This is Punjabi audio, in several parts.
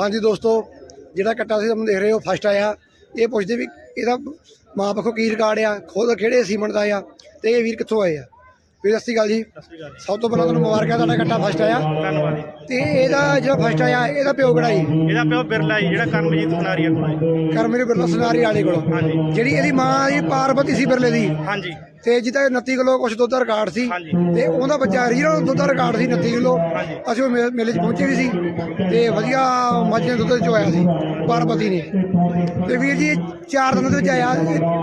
ਹਾਂਜੀ ਦੋਸਤੋ, ਜਿਹੜਾ ਕੱਟਾ ਸੀ ਤੁਹਾਨੂੰ ਦੇਖ ਰਹੇ ਹੋ ਫਸਟ ਆਇਆ। ਇਹ ਪੁੱਛਦੇ ਵੀ ਇਹਦਾ ਮਾਂ ਪੱਖੋਂ ਕੀ ਰਿਕਾਰਡ ਆ? ਖੁਦ ਕਿਹੜੇ ਸੀਮਨ ਦਾ ਆ? ਤੇ ਇਹ ਵੀਰ ਕਿੱਥੋਂ ਆਏ ਆ? ਵੀਰ ਸਤਿ ਸ਼੍ਰੀ ਅਕਾਲ ਜੀ। ਸਭ ਤੋਂ ਪਹਿਲਾਂ ਤੁਹਾਨੂੰ ਮੁਬਾਰਕਾਂ ਤੁਹਾਡਾ ਕੱਟਾ ਫਸਟ ਆਇਆ। ਧੰਨਵਾਦ ਜੀ। ਤੇ ਇਹਦਾ ਜਿਹੜਾ ਫਸਟ ਆਇਆ ਇਹਦਾ ਪਿਓ ਕਿਹੜਾ ਜੀ? ਇਹਦਾ ਪਿਓ ਬਿਰਲਾ ਜੀ ਜਿਹੜਾ ਕਰਮਜੀਤ ਖਨਾਰੀਆ ਕੋਲ ਹੈ। ਕਰਮੇਰੀ ਬਿਰਲਾ ਸਨਾਰੀ ਵਾਲੇ ਕੋਲ। ਹਾਂਜੀ। ਜਿਹੜੀ ਇਹਦੀ ਮਾਂ ਜੀ ਪਾਰਵਤੀ ਸੀ ਬਿਰਲੇ ਦੀ। ਹਾਂਜੀ। ਤੇ ਜਿਹਦਾ 29 ਕਿਲੋ ਕੁਛ ਦੁੱਧ ਦਾ ਰਿਕਾਰਡ ਸੀ। ਤੇ ਉਹਦਾ ਬੱਚਾ ਰੀਅਲ ਦੁੱਧ ਦਾ ਰਿਕਾਰਡ ਸੀ 29 ਕਿਲੋ। ਅਸੀਂ ਉਹ ਮੇਲੇ 'ਚ ਪਹੁੰਚੇ ਵੀ ਸੀ। ਤੇ ਵਧੀਆ ਮੱਝ ਦੁੱਧ ਚੋਇਆ ਸੀ ਪਾਰਵਤੀ ਨੇ। ਤੇ ਵੀਰ ਜੀ ਚਾਰ ਦਿਨਾਂ ਦੇ ਵਿੱਚ ਆਇਆ।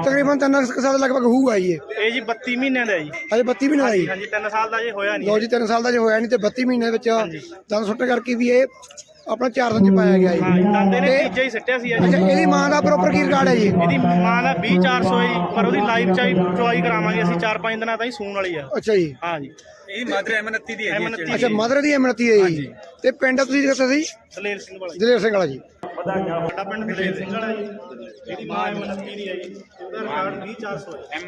ਤਕਰੀਬਨ ਤਿੰਨ ਸਾਲ ਲਗਭਗ ਹੋਊਗਾ ਜੀ ਇਹ। ਇਹ ਜੀ 32 ਮਹੀਨਿਆਂ ਦਾ ਜੀ। ਹਜੇ 32 ਮਹੀਨੇ ਦਾ ਜੀ। ਹਾਂਜੀ 3 ਸਾਲ ਦਾ ਜੇ ਹੋਇਆ ਨਹੀਂ ਲੋ ਜੀ 3 ਸਾਲ ਦਾ ਜੇ ਹੋਇਆ ਨਹੀਂ ਤੇ 32 ਮਹੀਨੇ ਵਿੱਚ। ਦੰਦ ਸੁੱਟ ਕਰਕੇ ਵੀ ਇਹ ਆਪਣਾ ਚਾਰ ਦਿਨ ਚ ਪਾਇਆ ਗਿਆ ਹਾਂ ਜੀ, ਜੀ ਦਾਦੇ ਨੇ ਤੀਜਾ ਹੀ ਸਿੱਟਿਆ ਸੀ। ਜੀ ਅੱਛਾ ਇਹਦੀ ਮਾਂ ਦਾ ਪ੍ਰੋਪਰ ਕੀ ਰਿਕਾਰਡ ਹੈ ਜੀ? ਇਹਦੀ ਮਾਂ ਦਾ 20400 ਹੈ ਜੀ ਪਰ ਉਹਦੀ ਲਾਈਵ ਚਾਈ ਚੁਆਈ ਕਰਾਵਾਂਗੇ ਅਸੀਂ 4-5 ਦਿਨਾਂ ਤਾਈਂ ਸੂਣ ਵਾਲੀ ਆ। ਅੱਛਾ ਜੀ। ਹਾਂ ਜੀ ਇਹ ਮਾਦਰ ਐਮਨਤੀ ਦੀ ਹੈ ਐਮਨਤੀ ਅੱਛਾ ਮਦਰ ਦੀ ਐਮਨਤੀ ਹੈ ਜੀ। ਤੇ ਪਿੰਡ ਤੁਸੀਂ ਦੱਸਿਆ ਸੀ? ਦਲੇਰ ਸਿੰਘ ਵਾਲਾ ਜੀ। ਦਲੇਰ ਸਿੰਘ ਵਾਲਾ ਜੀ। ਸਾਡਾ ਪਿੰਡ ਦਲੇਰ ਸਿੰਘ ਵਾਲਾ ਜੀ ਇਹਦੀ ਮਾਂ ਐਮਨਤੀ ਦੀ ਹੈ ਜੀ ਉਹਦਾ ਰਿਕਾਰਡ 20400 ਹੈ।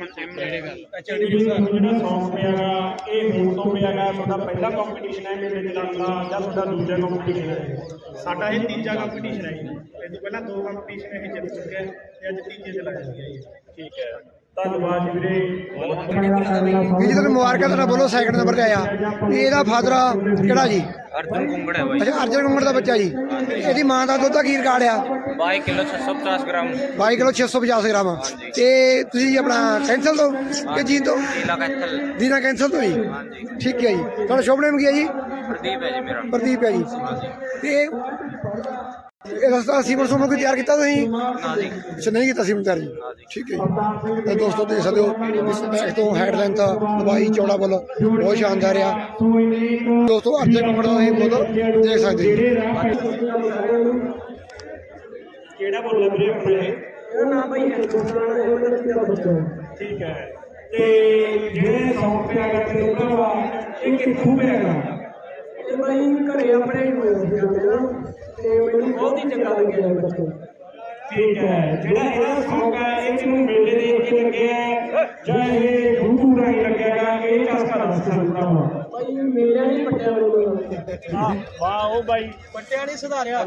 ਜਿਹੜਾ ਸੌਂਗ ਪਿਆਗਾ ਇਹ ਹੁਣ ਤੋਂ ਪਿਆਗਾ ਤੁਹਾਡਾ ਪਹਿਲਾ ਕੰਪੀਟੀਸ਼ਨ ਹੈ ਮੇਰੇ ਦਿਲਾਂ ਦਾ ਜਾਂ ਤੁਹਾਡਾ ਦੂਜਾ ਕੰਪੀਟੀਸ਼ਨ ਹੈ? ਸਾਡਾ ਇਹ ਤੀਜਾ ਕੰਪੀਟੀਸ਼ਨ ਹੈ ਜੀ। ਇਹ ਤੋਂ ਪਹਿਲਾਂ ਦੋ ਕੰਪੀਟੀਸ਼ਨ ਇਹ ਜਿੱਤ ਚੁੱਕੇ ਆ ਤੇ ਅੱਜ ਤੀਜੇ ਤੇ ਲਾਇਆ ਗਿਆ ਜੀ। ਠੀਕ ਹੈ। ਧੰਨਵਾਦ ਵੀਰੇ। ਵੀ ਜੀ ਤੁਹਾਨੂੰ ਮੁਬਾਰਕਾਂ ਤੁਹਾਡਾ ਬੋਲੋ ਸੈਕਿੰਡ ਨੰਬਰ ਤੇ ਆਇਆ। ਇਹਦਾ ਫਾਦਰ ਕਿਹੜਾ ਜੀ? ਅਰਜੁਨ ਕੁੰਗੜ ਹੈ ਭਾਈ ਅੱਛਾ ਅਰਜਨ ਕੁਮਾਰ ਦਾ ਬੱਚਾ ਜੀ। ਇਹਦੀ ਮਾਂ ਦਾ ਦੁੱਧ ਦਾ ਕੀ ਰਿਕਾਰਡ ਆ? 22 ਕਿਲੋ 650 ਗ੍ਰਾਮ। 22 kilo 650 gram. ਤੇ ਤੁਸੀਂ ਆਪਣਾ ਕੈਂਸਲ ਤੋਂ ਕਿ ਜੀਨ ਤੋਂ? ਨੀਲਾ ਕੈਥਲ ਦੀਨਾ ਕੈਂਸਲ ਤੋਂ ਜੀ? ਠੀਕ ਹੈ ਜੀ। ਤੁਹਾਡਾ ਸ਼ੁਭ ਨਾਮ ਕੀ ਹੈ ਜੀ? ਪ੍ਰਦੀਪ ਹੈ ਜੀ ਮੇਰਾ। ਪ੍ਰਦੀਪ ਹੈ ਜੀ। ਤੇ ਇਹ ਰਸਤਾ ਸੀਮਨ ਸੋਮਨ ਕੋਈ ਤਿਆਰ ਕੀਤਾ ਤੁਸੀਂ? ਨਾ ਜੀ। ਅੱਛਾ ਨਹੀਂ ਕੀਤਾ ਸੀਮਨ ਤਿਆਰ ਜੀ। ਠੀਕ ਹੈ ਜੀ। ਤੇ ਦੋਸਤੋ ਦੇਖ ਸਕਦੇ ਹੋ ਇਸ ਬੈਕ ਤੋਂ ਹੈਡ ਲੈਂਥ ਲੰਬਾਈ ਚੌੜਾ ਬਲ ਬਹੁਤ ਸ਼ਾਨਦਾਰ ਆ ਦੋਸਤੋ ਨੰਬਰ ਦਾ ਇਹ ਬੋਲ ਦੇਖ ਸਕਦੇ ਜੀ। ਕਿਹੜਾ ਬੋਲਿਆ ਵੀਰੇ ਆਪਣੇ? ਇਹ ਨਾਮ ਭਾਈ ਠੀਕ ਹੈ। ਤੇ ਜਿਹੜੇ ਸੌਂਗ ਪਿਆਗਾ ਤੇ ਉਹਦਾ ਇਹ ਕਿੱਥੋਂ ਪਿਆਗਾ ਇਹ ਬਈ ਘਰੇ ਆਪਣੇ ਹੀ ਹੋਇਆ ਸੀ ਆਪਣਾ। ਤੇ ਮੈਨੂੰ ਬਹੁਤ ਹੀ ਚੰਗਾ ਲੱਗਿਆ ਇਹ ਬੱਚੇ ਠੀਕ ਹੈ ਜਿਹੜਾ ਇਹਦਾ ਸੌਂਗ ਹੈ ਇਹ ਮੈਨੂੰ ਮੇਲੇ ਦੇਖ ਕੇ ਲੱਗਿਆ ਜਾਂ ਇਹ ਗੁਰੂ ਰਾਈ ਲੱਗਿਆਗਾ ਇਹ ਚਸਕਾ ਦੱਸ ਸਕਦਾ ਹਾਂ। ਭਾਈ ਮੇਰਾ ਨਹੀਂ ਪੱਟਿਆ ਮੈਨੂੰ ਵਾਹ ਉਹ ਬਾਈ। ਪੱਟਿਆ ਨਹੀਂ ਸੁਧਾਰਿਆ।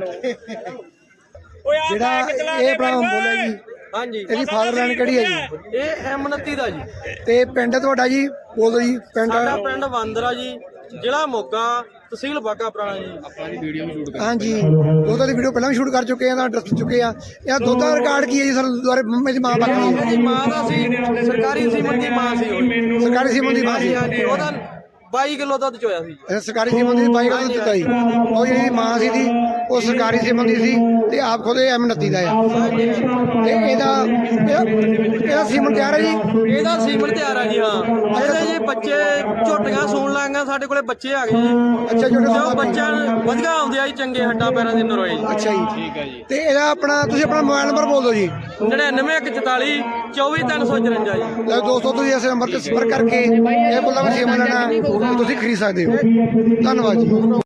ਓਏ ਆ ਜਿਹੜਾ ਇਹ ਆਪਣਾ ਬੋਲਿਆ ਜੀ। ਹਾਂਜੀ। ਇਹਦੀ ਫਾਦਰ ਲਾਈਨ ਕਿਹੜੀ ਹੈ ਜੀ? ਇਹ ਐਮਨਤੀ ਦਾ ਜੀ। ਤੇ ਪਿੰਡ ਤੁਹਾਡਾ ਜੀ? ਬੋਲ ਜੀ ਪਿੰਡ। ਸਾਡਾ ਪਿੰਡ ਬਾਂਦਰਾ ਜੀ ਜ਼ਿਲ੍ਹਾ ਮੋਗਾ। ਤਹਿਸੀਲ ਬਾਗਾ ਪੁਰਾਣਾ ਜੀ। ਹਾਂਜੀ। ਦੁੱਧ ਦੀ ਵੀਡੀਓ ਪਹਿਲਾਂ ਵੀ ਸ਼ੂਟ ਕਰ ਚੁੱਕੇ ਆ ਤਾਂ ਦੱਸ ਚੁੱਕੇ ਆ। ਇਹ ਦੁੱਧ ਦਾ ਰਿਕਾਰਡ ਕੀ ਹੈ ਜੀ ਸਰ ਦੁਆਰੇ ਮੰਮੀ ਦੀ ਮਾਂ ਬਾਕੀ ਮਾਂ ਦਾ ਸੀ ਸਰਕਾਰੀ ਸੀਮਨ ਦੀ ਮਾਂ ਸੀ ਉਹ। ਸਰਕਾਰੀ ਸੀਮਨ ਦੀ ਮਾਂ ਸੀ। ਹਾਂਜੀ ਹਾਂਜੀ ਉਹਦਾ 22 ਕਿਲੋ ਦੁੱਧ ਚੋਇਆ ਸੀ। ਇਹ ਸਰਕਾਰੀ ਸੀਮਨ ਦੀ ਬਾਈ ਗੱਲ ਦਿੱਤਾ ਜੀ ਉਹ ਜਿਹੜੀ ਮਾਂ ਸੀ ਦੀ ਉਹ ਸਰਕਾਰੀ ਸੀਮਨ ਦੀ ਸੀ ਤੇ ਆਪ ਖੁਦ ਐਮ 29 ਦਾ ਆ। ਤੇ ਇਹਦਾ ਇਹ- ਇਹਦਾ ਸੀਮਨ ਤਿਆਰ ਹੈ ਜੀ? ਇਹਦਾ ਸੀਮਨ ਤਿਆਰ ਆ ਜੀ ਹਾਂ। ਇਹਦੇ ਜੀ ਬੱਚੇ ਝੋਟੀਆਂ ਸੂਣ ਲਾਂਗਾ ਸਾਡੇ ਕੋਲੇ ਬੱਚੇ ਆ ਗਏ ਜੀ। ਅੱਛਾ ਉਹ ਬੱਚਿਆਂ ਨੂੰ ਵਧੀਆ ਆਉਂਦੇ ਆ ਜੀ ਚੰਗੇ ਹੱਡਾਂ ਪੈਰਾਂ ਦੀ ਨਰੋਏ ਜੀ। ਅੱਛਾ ਜੀ। ਠੀਕ ਹੈ ਜੀ। ਤੇ ਇਹਦਾ ਆਪਣਾ ਤੁਸੀਂ ਆਪਣਾ ਮੋਬਾਈਲ ਨੰਬਰ ਬੋਲ ਦਿਓ ਜੀ। 99144 24354 ਜੀ। ਲੈ ਦੋਸਤੋ, ਤੁਸੀਂ ਇਸ ਨੰਬਰ ਤੇ ਸੰਪਰਕ ਕਰਕੇ ਇਹ ਬੁੱਲਾ ਵੀ ਲੈਣਾ ਤੁਸੀਂ ਖਰੀਦ ਸਕਦੇ ਹੋ। ਧੰਨਵਾਦ ਜੀ।